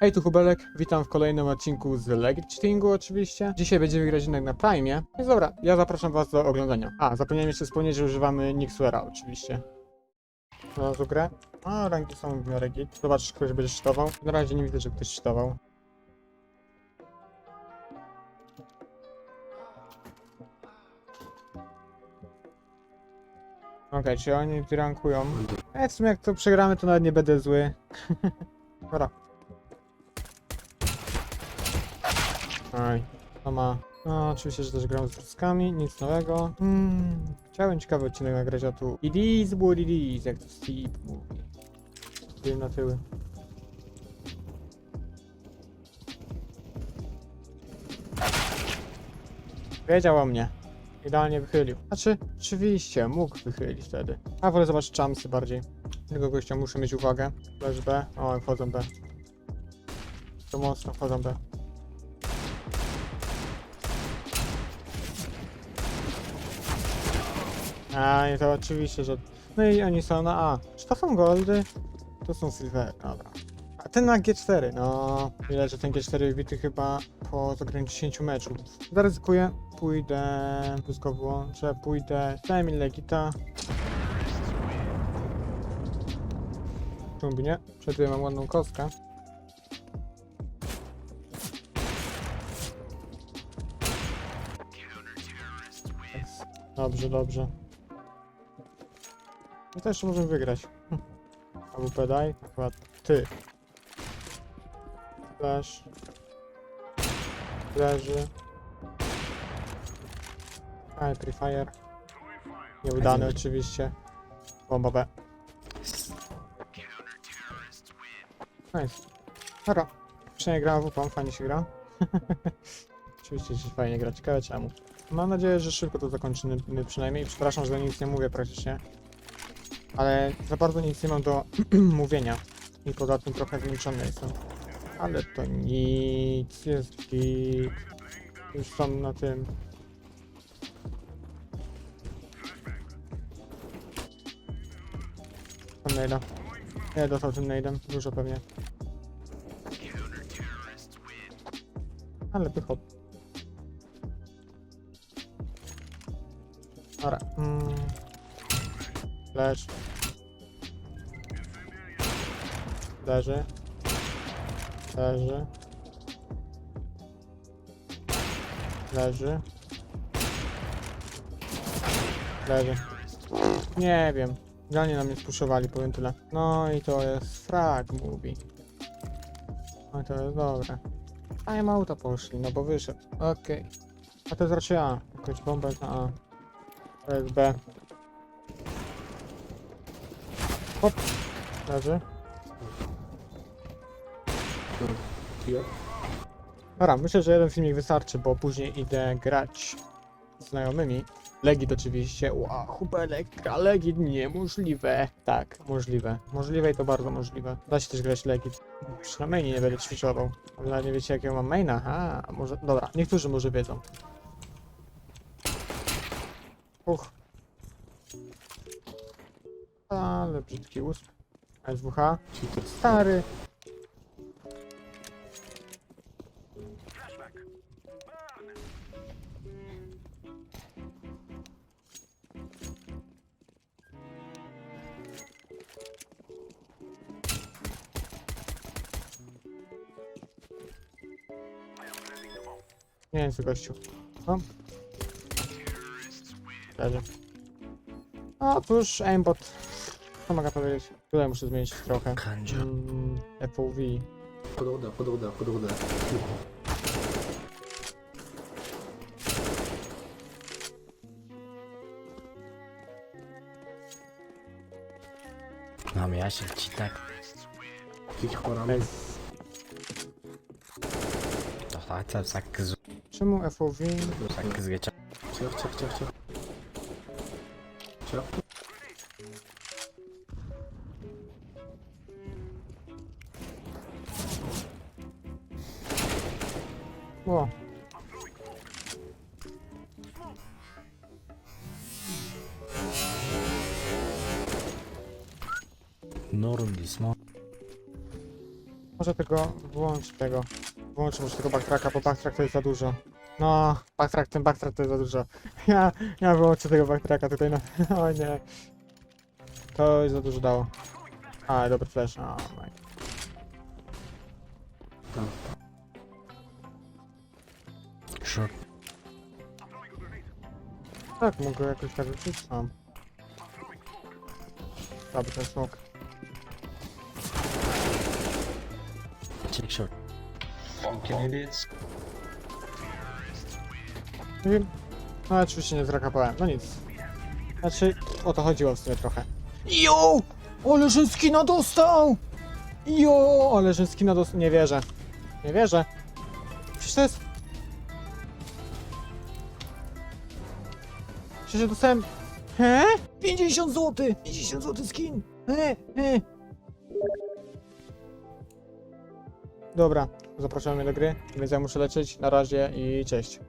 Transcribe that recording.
Hej, tu Hubelek, witam w kolejnym odcinku z Legit Cheatingu oczywiście. Dzisiaj będziemy grać jednak na Prime. Więc dobra, ja zapraszam was do oglądania. A, zapomniałem jeszcze wspomnieć, że używamy Nixuera oczywiście. Znalazł grę. A, ranki są w miarę git. Zobacz, ktoś będzie czytował. Na razie nie widzę, że ktoś czytował. Okej, czy oni rankują? E, w sumie jak to przegramy, to nawet nie będę zły. Dobra. Oj, to ma. No, oczywiście, że też gram z ruskami, nic nowego. Hmm, chciałem ciekawy odcinek nagrać, a tu it is what it is, jak to Steve mówi. Wiem na tyły. Wiedział o mnie. Idealnie wychylił. Znaczy, oczywiście, mógł wychylić wtedy. A wolę zobaczyć czamsy bardziej. Tego gościa muszę mieć uwagę. Leż B. O, wchodzą B. To mocno wchodzą B. A, nie to oczywiście, że... No i oni są na A. Czy to są goldy? To są silver, dobra. A ten na G4, no... Ile, że ten G4 wbity chyba po zagraniu 10 meczów. Zaryzykuję, pójdę... Wszystko włączę, pójdę... Daj Legita. Czemu nie? Przed mam ładną kostkę. Dobrze, dobrze. Też możemy wygrać. Hm. AWP daj, akurat ty. Flash. Leży. A, Free Fire. Nieudany oczywiście. Bomba B. Nice. Dobra. Przynajmniej gra fajnie się gra. oczywiście się fajnie gra, ciekawe czemu. Mam nadzieję, że szybko to zakończymy przynajmniej. Przepraszam, że nic nie mówię praktycznie. Ale za bardzo nic nie mam do mówienia. I poza tym trochę zmęczony jestem. Ale to nic, jest git. Już są na tym. Tam najda. Nie, dostał tym najdem. Dużo pewnie. Ale pychot. Dobra. Mm. Lecz. Leży. Leży. Leży. Leży. Nie wiem. Idealnie na mnie spuszowali, powiem tyle. No i to jest frag, mówi. No i to jest dobre. A im auta poszli, no bo wyszedł. Okej. A to jest raczej A. Jakaś bomba jest na A. To jest B. Hop. Leży. Dobra, myślę, że jeden filmik wystarczy, bo później idę grać z znajomymi. Legit oczywiście. Wow, Hubelek gra Legit, niemożliwe. Tak, możliwe. Możliwe i to bardzo możliwe. Da się też grać Legit. Przynajmniej nie będę ćwiczował. Ale nie wiecie jakiego mam maina? Aha, może... Dobra, niektórzy może wiedzą. Uch. Ale brzydki usp. SWH. Stary. Nie wiem co gościu. No. Leży. No aimbot. Co mogę powiedzieć? Tutaj muszę zmienić trochę. Kandzia. Mm, FOV. Podłoda, podłoda, podłoda. No, Mam Jasiek ci tak. Jakiś chorany. To tak, facet tak z... Czemu FOV? Tak z Ciach, ciach, ciach, ciach. Ciach. O, Dismo. Może tego, wyłącz tego. Wyłączę może tego backtracka, bo backtrack to jest za dużo. No, backtrack, ten backtrack to jest za dużo. Ja, ja wyłączę tego backtracka tutaj na... O nie. To jest za dużo dało. A, dobry flash. O, my. Short. Tak, mogę jakoś tak rzucić sam. Dobry ten smok. Take short. Fucking idiots. Nie wiem. No oczywiście nie zrakapałem, no nic. Znaczy, o to chodziło w sumie trochę. Jo! Ale że skina dostał! Jo! Ale że skina dostał. Nie wierzę. Nie wierzę. Przecież to jest... Ja dostałem... He? 50 zł! 50 zł skin! He? He? Dobra, zapraszamy do gry, więc ja muszę lecieć. Na razie i cześć.